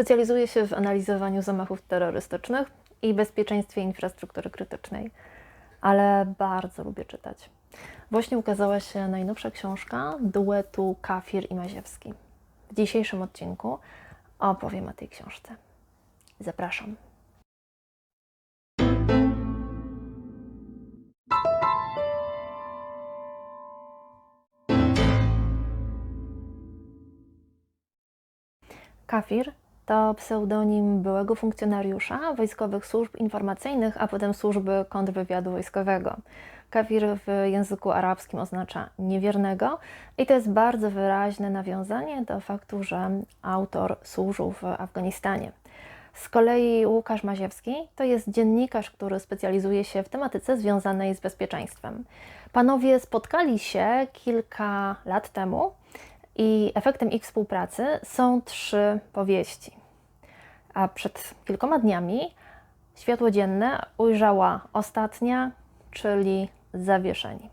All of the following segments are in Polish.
Specjalizuje się w analizowaniu zamachów terrorystycznych i bezpieczeństwie infrastruktury krytycznej, ale bardzo lubię czytać. Właśnie ukazała się najnowsza książka duetu Kafir i Maziewski. W dzisiejszym odcinku opowiem o tej książce. Zapraszam. Kafir to pseudonim byłego funkcjonariusza wojskowych służb informacyjnych, a potem służby kontrwywiadu wojskowego. Kafir w języku arabskim oznacza niewiernego i to jest bardzo wyraźne nawiązanie do faktu, że autor służył w Afganistanie. Z kolei Łukasz Maziewski to jest dziennikarz, który specjalizuje się w tematyce związanej z bezpieczeństwem. Panowie spotkali się kilka lat temu i efektem ich współpracy są trzy powieści. A przed kilkoma dniami światło dzienne ujrzała ostatnia, czyli Zawieszeni.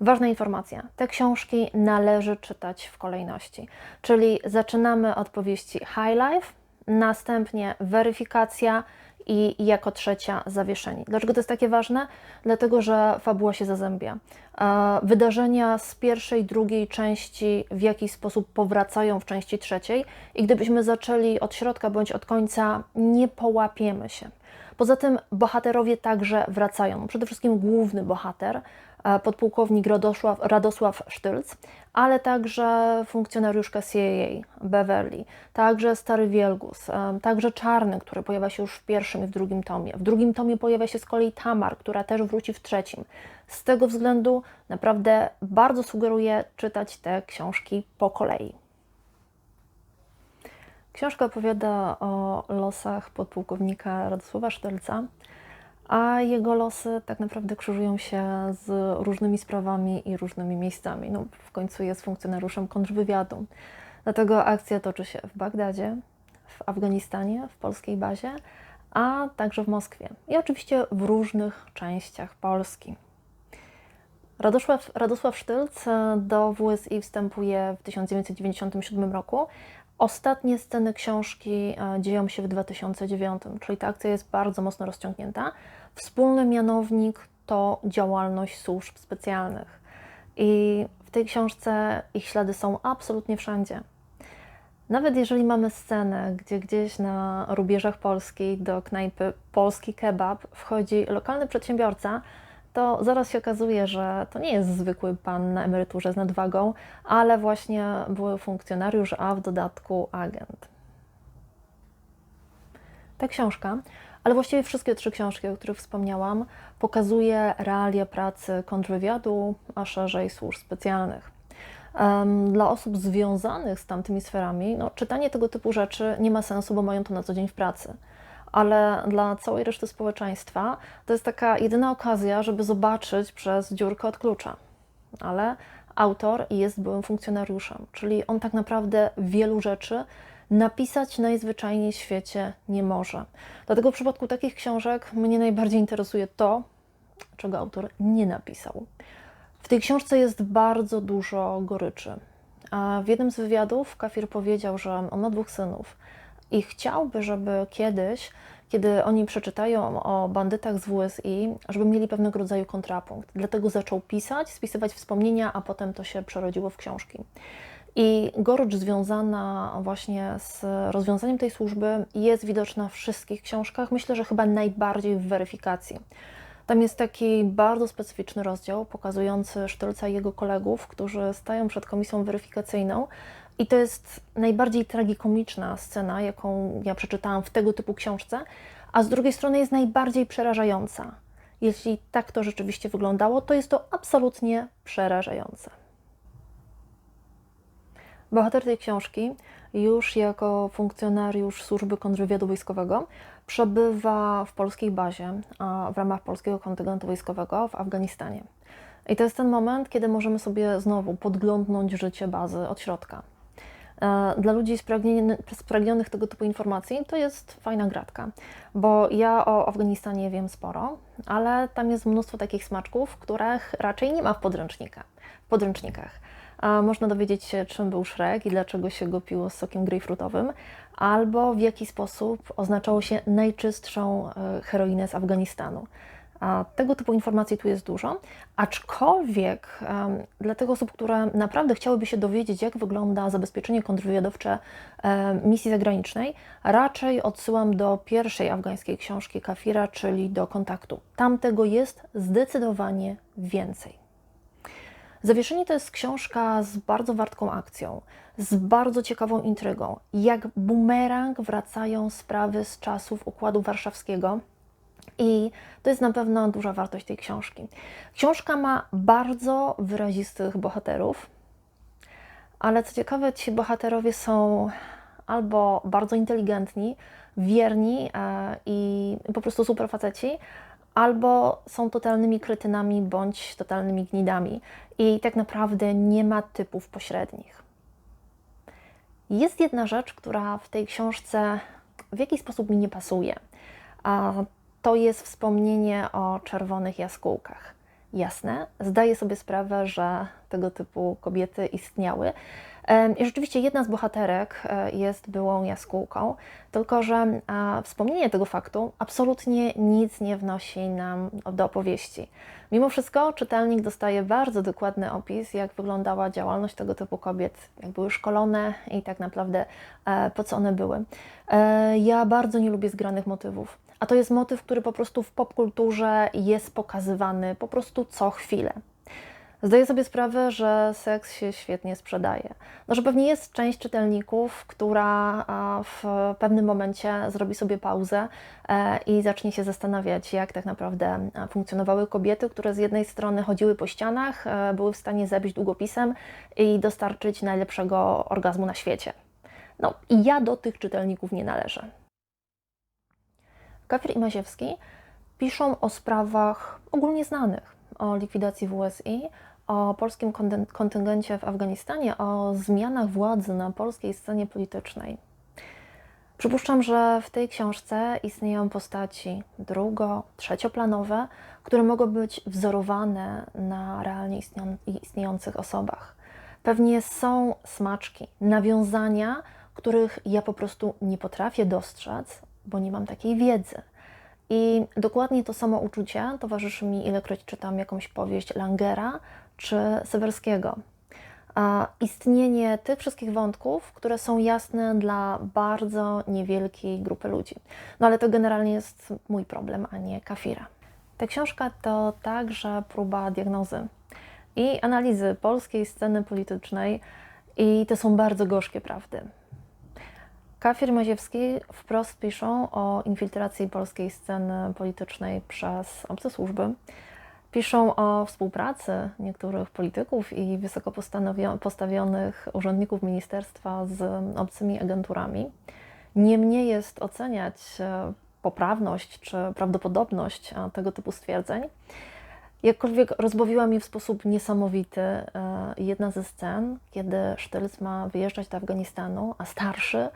Ważna informacja: te książki należy czytać w kolejności, czyli zaczynamy od powieści High Life, następnie weryfikacja i jako trzecia zawieszeni. Dlaczego to jest takie ważne? Dlatego, że fabuła się zazębia. Wydarzenia z pierwszej, drugiej części w jakiś sposób powracają w części trzeciej i gdybyśmy zaczęli od środka bądź od końca, nie połapiemy się. Poza tym bohaterowie także wracają. Przede wszystkim główny bohater, e, podpułkownik Radosław, Radosław Sztylc, ale także funkcjonariuszka CIA Beverly, także Stary Wielgus, e, także Czarny, który pojawia się już w pierwszym i w drugim tomie. W drugim tomie pojawia się z kolei Tamar, która też wróci w trzecim. Z tego względu naprawdę bardzo sugeruję czytać te książki po kolei. Książka opowiada o losach podpułkownika Radosława Sztelca, a jego losy tak naprawdę krzyżują się z różnymi sprawami i różnymi miejscami. No, w końcu jest funkcjonariuszem kontrwywiadu. Dlatego akcja toczy się w Bagdadzie, w Afganistanie, w polskiej bazie, a także w Moskwie i oczywiście w różnych częściach Polski. Radosław, Radosław Sztylc do WSI wstępuje w 1997 roku, Ostatnie sceny książki e, dzieją się w 2009, czyli ta akcja jest bardzo mocno rozciągnięta. Wspólny mianownik to działalność służb specjalnych. I w tej książce ich ślady są absolutnie wszędzie. Nawet jeżeli mamy scenę, gdzie gdzieś na rubieżach Polski do knajpy Polski Kebab wchodzi lokalny przedsiębiorca, to zaraz się okazuje, że to nie jest zwykły pan na emeryturze z nadwagą, ale właśnie były funkcjonariusz, a w dodatku agent. Ta książka, ale właściwie wszystkie trzy książki, o których wspomniałam, pokazuje realia pracy kontrwywiadu, a szerzej służb specjalnych. Dla osób związanych z tamtymi sferami, no, czytanie tego typu rzeczy nie ma sensu, bo mają to na co dzień w pracy ale dla całej reszty społeczeństwa to jest taka jedyna okazja, żeby zobaczyć przez dziurkę od klucza. Ale autor jest byłym funkcjonariuszem, czyli on tak naprawdę wielu rzeczy napisać najzwyczajniej w świecie nie może. Dlatego w przypadku takich książek mnie najbardziej interesuje to, czego autor nie napisał. W tej książce jest bardzo dużo goryczy. A w jednym z wywiadów Kafir powiedział, że on ma dwóch synów i chciałby, żeby kiedyś, kiedy oni przeczytają o bandytach z WSI, żeby mieli pewnego rodzaju kontrapunkt. Dlatego zaczął pisać, spisywać wspomnienia, a potem to się przerodziło w książki. I gorycz związana właśnie z rozwiązaniem tej służby jest widoczna w wszystkich książkach. Myślę, że chyba najbardziej w weryfikacji. Tam jest taki bardzo specyficzny rozdział pokazujący Sztylca i jego kolegów, którzy stają przed komisją weryfikacyjną i to jest najbardziej tragikomiczna scena, jaką ja przeczytałam w tego typu książce, a z drugiej strony jest najbardziej przerażająca. Jeśli tak to rzeczywiście wyglądało, to jest to absolutnie przerażające. Bohater tej książki, już jako funkcjonariusz służby kontrwywiadu wojskowego, przebywa w polskiej bazie w ramach polskiego kontyngentu wojskowego w Afganistanie. I to jest ten moment, kiedy możemy sobie znowu podglądnąć życie bazy od środka. E, dla ludzi spragnionych tego typu informacji to jest fajna gratka, bo ja o Afganistanie wiem sporo, ale tam jest mnóstwo takich smaczków, których raczej nie ma w podręcznikach. W podręcznikach. a można dowiedzieć się, czym był Shrek i dlaczego się go piło z sokiem grejpfrutowym, albo w jaki sposób oznaczało się najczystszą e, heroinę z Afganistanu. Tego typu informacji tu jest dużo, aczkolwiek dla tych osób, które naprawdę chciałyby się dowiedzieć, jak wygląda zabezpieczenie kontrwywiadowcze misji zagranicznej, raczej odsyłam do pierwszej afgańskiej książki Kafira, czyli do kontaktu. Tam tego jest zdecydowanie więcej. Zawieszenie to jest książka z bardzo wartką akcją, z bardzo ciekawą intrygą. Jak bumerang wracają sprawy z czasów Układu Warszawskiego i to jest na pewno duża wartość tej książki. Książka ma bardzo wyrazistych bohaterów, ale co ciekawe, ci bohaterowie są albo bardzo inteligentni, wierni e, i po prostu super faceci, albo są totalnymi kretynami bądź totalnymi gnidami. I tak naprawdę nie ma typów pośrednich. Jest jedna rzecz, która w tej książce w jakiś sposób mi nie pasuje. To jest wspomnienie o czerwonych jaskółkach. Jasne, zdaję sobie sprawę, że tego typu kobiety istniały. I rzeczywiście jedna z bohaterek e, jest byłą jaskółką, tylko że wspomnienie tego faktu absolutnie nic nie wnosi nam do opowieści. Mimo wszystko czytelnik dostaje bardzo dokładny opis, jak wyglądała działalność tego typu kobiet, jak były szkolone i tak naprawdę e, po co one były. E, ja bardzo nie lubię zgranych motywów. A to jest motyw, który po prostu w popkulturze jest pokazywany po prostu co chwilę. Zdaję sobie sprawę, że seks się świetnie sprzedaje. No, że pewnie jest część czytelników, która w pewnym momencie zrobi sobie pauzę e, i zacznie się zastanawiać, jak tak naprawdę funkcjonowały kobiety, które z jednej strony chodziły po ścianach, e, były w stanie zabić długopisem i dostarczyć najlepszego orgazmu na świecie. No i ja do tych czytelników nie należę. Kafir i Maziewski piszą o sprawach ogólnie znanych, o likwidacji WSI, o polskim kontyngencie w Afganistanie, o zmianach władzy na polskiej scenie politycznej. Przypuszczam, że w tej książce istnieją postaci drugo-, trzecioplanowe, które mogą być wzorowane na realnie istniejących osobach. Pewnie są smaczki, nawiązania, których ja po prostu nie potrafię dostrzec, bo nie mam takiej wiedzy. I dokładnie to samo uczucie towarzyszy mi, ilekroć czytam jakąś powieść Langera czy Sewerskiego. Istnienie tych wszystkich wątków, które są jasne dla bardzo niewielkiej grupy ludzi. No ale to generalnie jest mój problem, a nie kafira. Ta książka to także próba diagnozy i analizy polskiej sceny politycznej, i to są bardzo gorzkie prawdy. Kafir Maziewski wprost piszą o infiltracji polskiej sceny politycznej przez obce służby. Piszą o współpracy niektórych polityków i wysoko postawionych urzędników ministerstwa z obcymi agenturami. Niemniej jest oceniać e, poprawność czy prawdopodobność e, tego typu stwierdzeń. Jakkolwiek rozbawiła mnie w sposób niesamowity e, jedna ze scen, kiedy Sztylc ma wyjeżdżać do Afganistanu, a starszy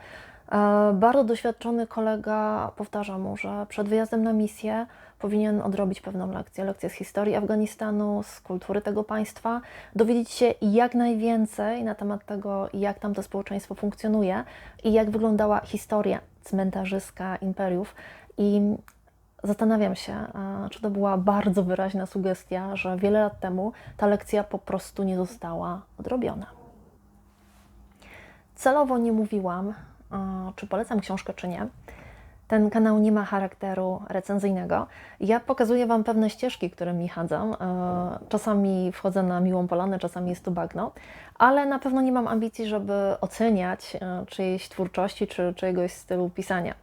E, bardzo doświadczony kolega powtarza mu, że przed wyjazdem na misję powinien odrobić pewną lekcję, lekcję z historii Afganistanu, z kultury tego państwa, dowiedzieć się jak najwięcej na temat tego, jak tam to społeczeństwo funkcjonuje i jak wyglądała historia cmentarzyska imperiów. I zastanawiam się, e, czy to była bardzo wyraźna sugestia, że wiele lat temu ta lekcja po prostu nie została odrobiona. Celowo nie mówiłam, czy polecam książkę, czy nie. Ten kanał nie ma charakteru recenzyjnego. Ja pokazuję Wam pewne ścieżki, którymi chadzam. E, czasami wchodzę na miłą polanę, czasami jest to bagno, ale na pewno nie mam ambicji, żeby oceniać e, czyjejś twórczości czy czyjegoś stylu pisania.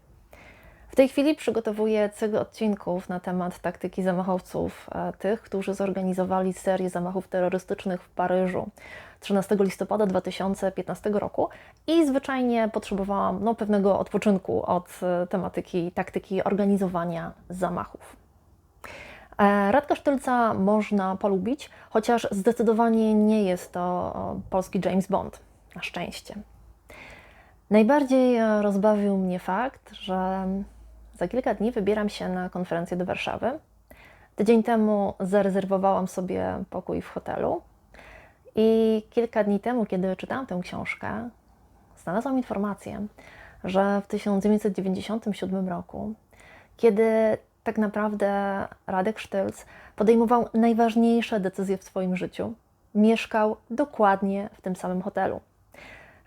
Tej chwili przygotowuję cykl odcinków na temat taktyki zamachowców, e, tych, którzy zorganizowali serię zamachów terrorystycznych w Paryżu 13 listopada 2015 roku i zwyczajnie potrzebowałam no, pewnego odpoczynku od e, tematyki taktyki organizowania zamachów. E, Radka Sztylca można polubić, chociaż zdecydowanie nie jest to polski James Bond, na szczęście. Najbardziej rozbawił mnie fakt, że za kilka dni wybieram się na konferencję do Warszawy. Tydzień temu zarezerwowałam sobie pokój w hotelu I kilka dni temu, kiedy czytałam tę książkę, znalazłam informację, że w 1997 roku, kiedy tak naprawdę Radek Sztylc podejmował najważniejsze decyzje w swoim życiu, mieszkał dokładnie w tym samym hotelu.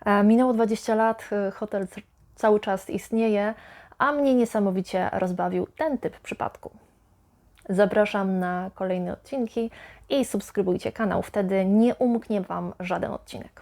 E, Minęło 20 lat, hotel cały czas istnieje, a mnie niesamowicie rozbawił ten typ przypadku. Zapraszam na kolejne odcinki i subskrybujcie kanał, wtedy nie umknie Wam żaden odcinek.